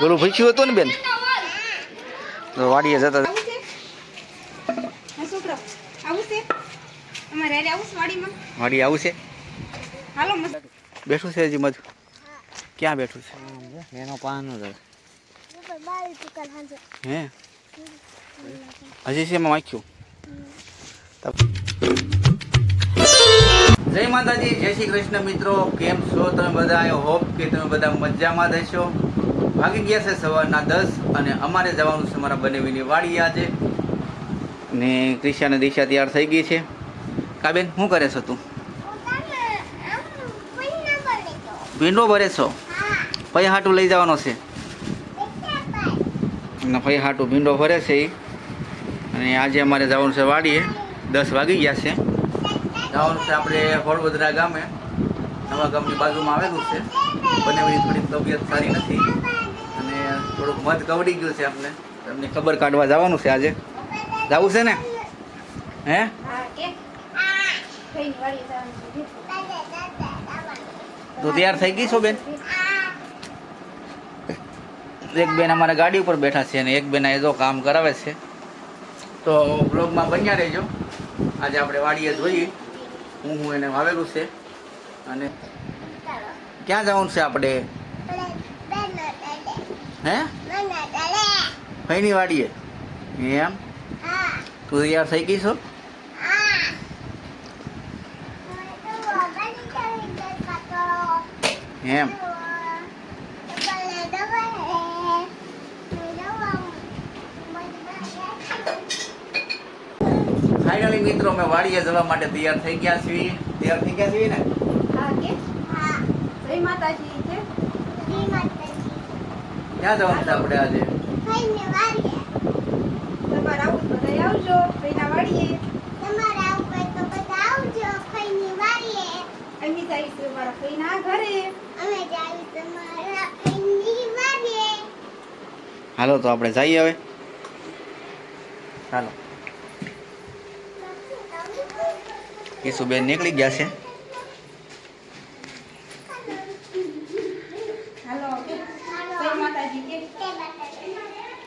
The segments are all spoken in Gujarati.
ગોલું ભૂખ્યું હતું ને બેન? તો વાડીએ જતા આવું છે? હા છોકરો આવું છે? અમારે હારે આવું છે વાડીમાં? વાડી આવું છે? બેઠું છે હજી મધુ. ક્યાં બેઠું છે? એનો પાનો જ હે? હજી છે એમાં વાંચ્યું? જય માતાજી જય શ્રી કૃષ્ણ મિત્રો. કેમ છો તમે બધા? આઈ હોપ કે તમે બધા મજામાં રહેશો વાગી ગયા છે સવારના દસ અને અમારે જવાનું છે મારા બનેવીની વાડી આજે. ને ક્રિશાને દિશા તૈયાર થઈ ગઈ છે. કાબેન, શું કરે છો તું? ભીંડો ભરે છો? પૈ હાટું લઈ જવાનો છે? અને ફઈ હાટું ભીંડો ભરે છે એ અને આજે અમારે જવાનું છે વાડીએ. દસ વાગી ગયા છે. જવાનું છે આપણે વડોદરા ગામે. નવા ગામની બાજુમાં આવેલું છે. બનેવીની થોડી તબિયત સારી નથી. થોડુંક મધ કવડી ગયું છે આપણે તમને ખબર કાઢવા જવાનું છે આજે. જવું છે ને? હે? તું તૈયાર થઈ ગઈ છો, બેન? એક બેન અમારા ગાડી ઉપર બેઠા છે અને એક બેન એ જો કામ કરાવે છે. તો બ્લોગમાં બન્યા રહેજો. આજે આપણે વાડીએ જોઈએ. હું હું એને વાવેલું છે. અને ક્યાં જવાનું છે આપણે? હે? ભાઈની વાડીએ એમ? તું તૈયાર થઈ ગઈ છો? એમ? ફાઇનલી મિત્રો અમે વાડીએ જવા માટે તૈયાર થઈ ગયા છીએ. તૈયાર થઈ ગયા છીએ ને? હા કે? જય માતાજી છે ક્યાં જવાનું છે આપણે આજે? તમારે આવું તો આવજો ભાઈના વાડીએ અમે જઈશું મારા ભાઈના ઘરે હાલો તો આપણે જઈએ હવે. હાલો. કેશુબેન નીકળી ગયા છે હાલો કે જય માતાજી કે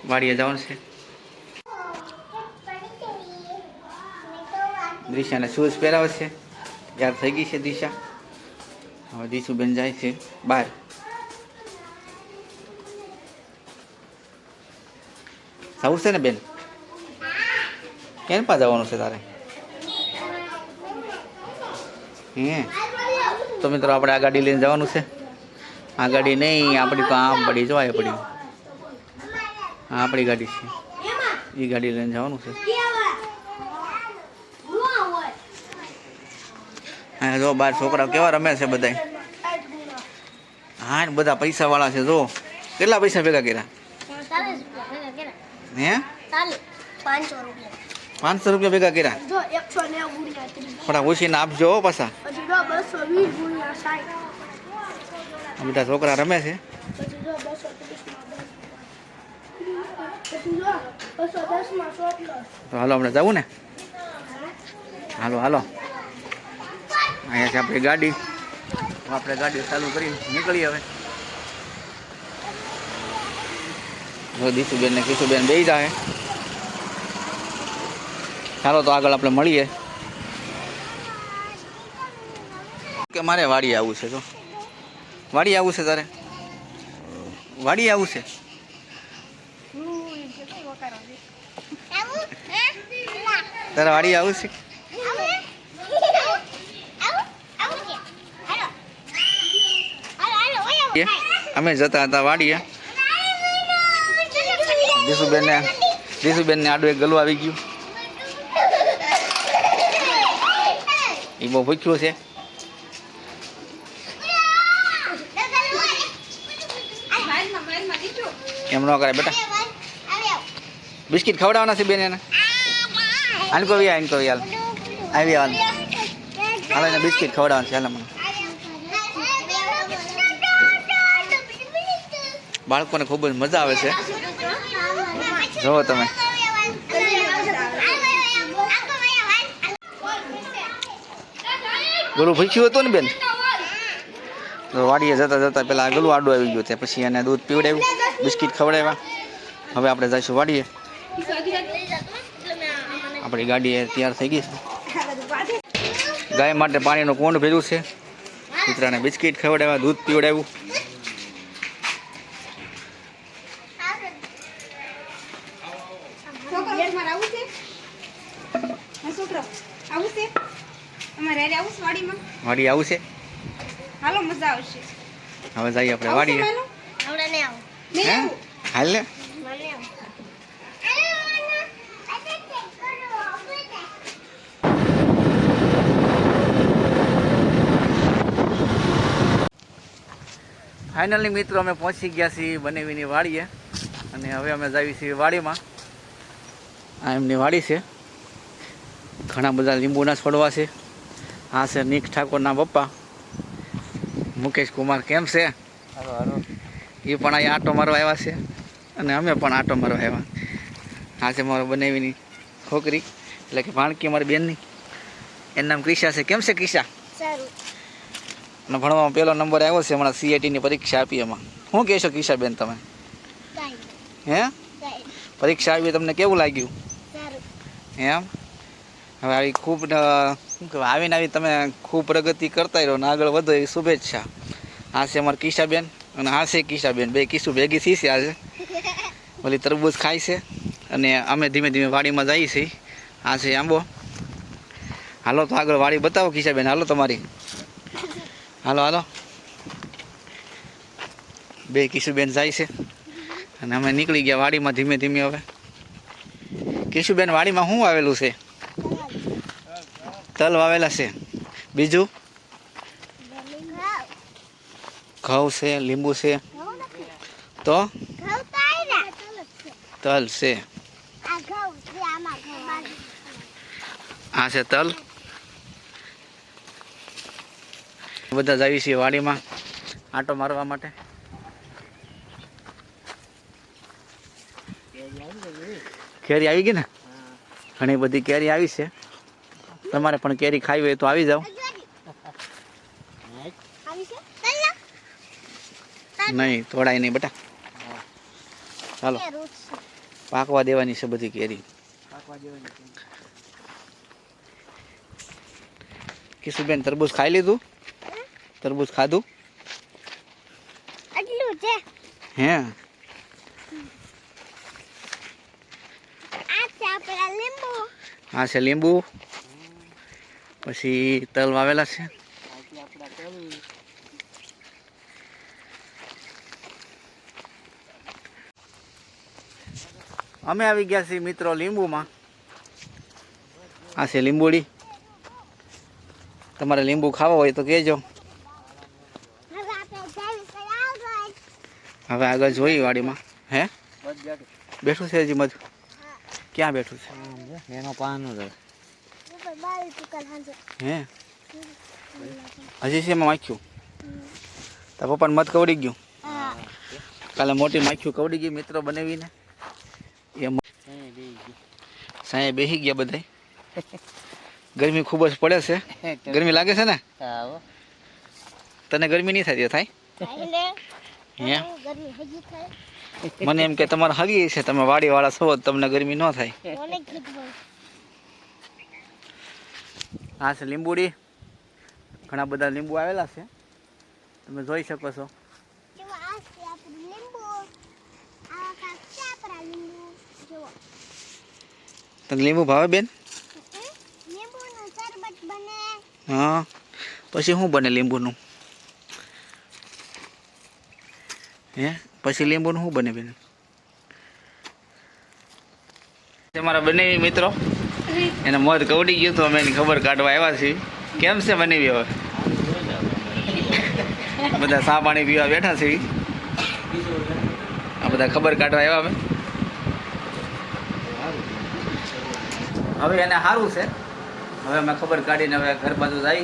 વાડીએ જવાનું છે. દિશાને શૂઝ પહેરાવે છે. યાર થઈ ગઈ છે દિશા. હવે દીશુબેન જાય છે બહાર. જવું છે ને બેન? કેમ પા જવાનું છે તારે? હે? તો મિત્રો આપણે આ ગાડી લઈને જવાનું છે. આ ગાડી નહીં, આપણી તો આમ પડી, જોવાય પડી. આ આપણી ગાડી છે. એ ગાડી લઈને જવાનું છે. હા જો બાર છોકરા કેવા રમે છે બધા હા, ને બધા પૈસા વાળા છે, જો. કેટલા પૈસા ભેગા કર્યા? હે? પાંચસો રૂપિયા પાંચસો રૂપિયા ભેગા કર્યા? જો એકસો નેવું ગુણ્યા ત્રીસ થોડા ઓછીને આપજો હો પાછા. પછી જો બસો વીસ ગુણ્યા સાઠ આ બધા છોકરા રમે છે પછી જો બસો ત્રીસમાં દસ પછી જો બસો દસમાં સો પ્લસ તો હાલો આપણે જવું ને? હાલો હાલો. અહીંયા છે આપણી ગાડી. આપણે ગાડી ચાલુ કરી નીકળીએ હવે. જો દીશુબેન ને કિશુબેન બે જાય ચાલો તો આગળ આપણે મળીએ. કે મારે વાડી આવવું છે તો વાડી આવવું છે તારે? વાડી આવવું છે? તારે વાડી આવું છે? અમે જતા હતા વાડીએ. દીશુબેનને ને દીશુબેન ને આડું એક ગલું આવી ગયું. એ બહુ ભૂખ્યું છે. એમ ન કરે બેટા. બિસ્કિટ ખવડાવવાના છે બેન એને. આને કહો આને કહો યાર. આવી હાલ બિસ્કિટ ખવડાવવાનું છે, હાલ બાળકોને ખૂબ જ મજા આવે છે. જુઓ તમે. ગળું ભીખ્યું હતું ને બેન? વાડીએ જતાં જતાં પહેલાં ગળું આડું આવી ગયું તે પછી એને દૂધ પીવડાવ્યું, બિસ્કિટ ખવડાવ્યા. હવે આપણે જઈશું વાડીએ. આપણી ગાડી તૈયાર થઈ ગઈ છે. ગાય માટે પાણીનું કુંડ ભેજું છે. કૂતરાને બિસ્કિટ ખવડાવ્યા દૂધ પીવડાવ્યું. છોકરો તમારે આવું છે? હા છોકરો આવું છે? અમારે હારે આવું છે વાડીમાં? વાડી આવું હાલો મજા આવશે. હવે જઈએ આપણે વાડીએ. હાલ ને મને આવું ફાઇનલી મિત્રો અમે પહોંચી ગયા છીએ બનેવીની વાડીએ. અને હવે અમે જઈએ છીએ વાડીમાં. આ એમની વાડી છે. ઘણા બધા લીંબુના છોડવા છે. આ છે નીક ઠાકોરના પપ્પા. મુકેશ કુમાર કેમ છે? એ પણ અહીંયા આટો મારવા આવ્યા છે. અને અમે પણ આટો મારવા આવ્યા. આ છે મારો બનેવીની છોકરી. એટલે કે ભાણકી મારી બેનની. એનું નામ ક્રિશા છે. કેમ છે ક્રિશા? સારું. અને ભણવામાં પહેલો નંબર આવ્યો છે હમણાં સીએટીની પરીક્ષા આપી એમાં. શું કહેશો કિશાબેન તમે? હે? પરીક્ષા આવી તમને કેવું લાગ્યું? એમ? હવે આવી ખૂબ આવીને આવી તમે ખૂબ પ્રગતિ કરતા રહો ને આગળ વધો એવી શુભેચ્છા. આ છે અમારા કિશાબેન અને આ છે કિશાબેન. બે કિસુ ભેગી થઈ છે આજે. ભલે તરબૂચ ખાય છે અને અમે ધીમે ધીમે વાડીમાં જઈએ છીએ. આ છે આંબો. હાલો તો આગળ વાડી બતાવો કિશાબેન. હાલો તમારી. હાલો હાલો. બે કિશુબેન જાય છે. અને અમે નીકળી ગયા વાડીમાં ધીમે ધીમે હવે. કિશુબેન વાડીમાં શું વાવેલું છે? તલ વાવેલા છે. બીજું? ઘઉં છે લીંબુ છે. તો? તલ છે. આ છે તલ? બધા જઈએ છીએ વાડીમાં આંટો મારવા માટે. કેરી આવી ગઈ ને? ઘણી બધી કેરી આવી છે. તમારે પણ કેરી ખાવી હોય તો આવી જાઓ. આવી નહીં, તોડાય નહીં બેટા. ચાલો પાકવા દેવાની છે બધી કેરી. કિશુબેન તરબૂચ ખાઈ લીધું? તરબૂચ ખાધું? આટલું છે. હે? આ છે લીંબુ. પછી તલ વાવેલા છે. અમે આવી ગયા છીએ મિત્રો લીંબુમાં. આ છે લીંબુડી. તમારે લીંબુ ખાવા હોય તો કહેજો હવે આપણે જઈએ તો આગળ હવે આગળ જોઈ વાડીમાં. હે? બેઠું છે હજી મધુ? ક્યાં બેઠું છે? એનો પાનો હે? હજી છે એમાં માખ્યું? તાર પપ્પાને મત કવડી ગયું? કાલે મોટી માખ્યું કવડી ગઈ મિત્રો બનાવીને. એમ સાંજે બેસી ગયા. બધાય. ગરમી ખૂબ જ પડે છે. ગરમી લાગે છે ને? તને ગરમી નહીં થતી થાય? એટલે હે? મને એમ કે તમારે હગી છે તમે વાડીવાળા છો તમને ગરમી ન થાય. આ છે લીંબુડી. ઘણા બધા લીંબુ આવેલા છે. તમે જોઈ શકો છો. લીંબુ. ભાવે બેન. હા. પછી શું બને લીંબુનું? હે? પછી લીંબુનું શું બને બેન મારા બનેવી મિત્રો એને મધ કવડી ગયું તો અમે એની ખબર કાઢવા આવ્યા છીએ. કેમ છે બનેવી હવે? બધા સા પાણી પીવા બેઠા છે આ બધા ખબર કાઢવા આવ્યા અમે. હવે એને સારું છે. હવે અમે ખબર કાઢીને હવે ઘર બાજુ જઈ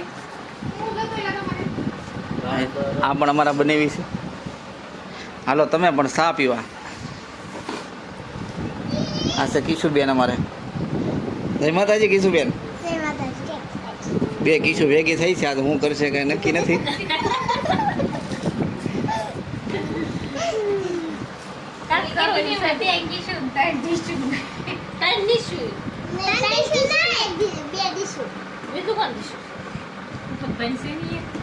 આ પણ અમારા બનેવી છે. હાલો તમે પણ સા પીવા. આ છે કિશુબેન અમારે. જય માતાજી કિશુબેન. બે કિશુ ભેગી થઈ છે આ તો હું કરશે કઈ નક્કી નથી. બે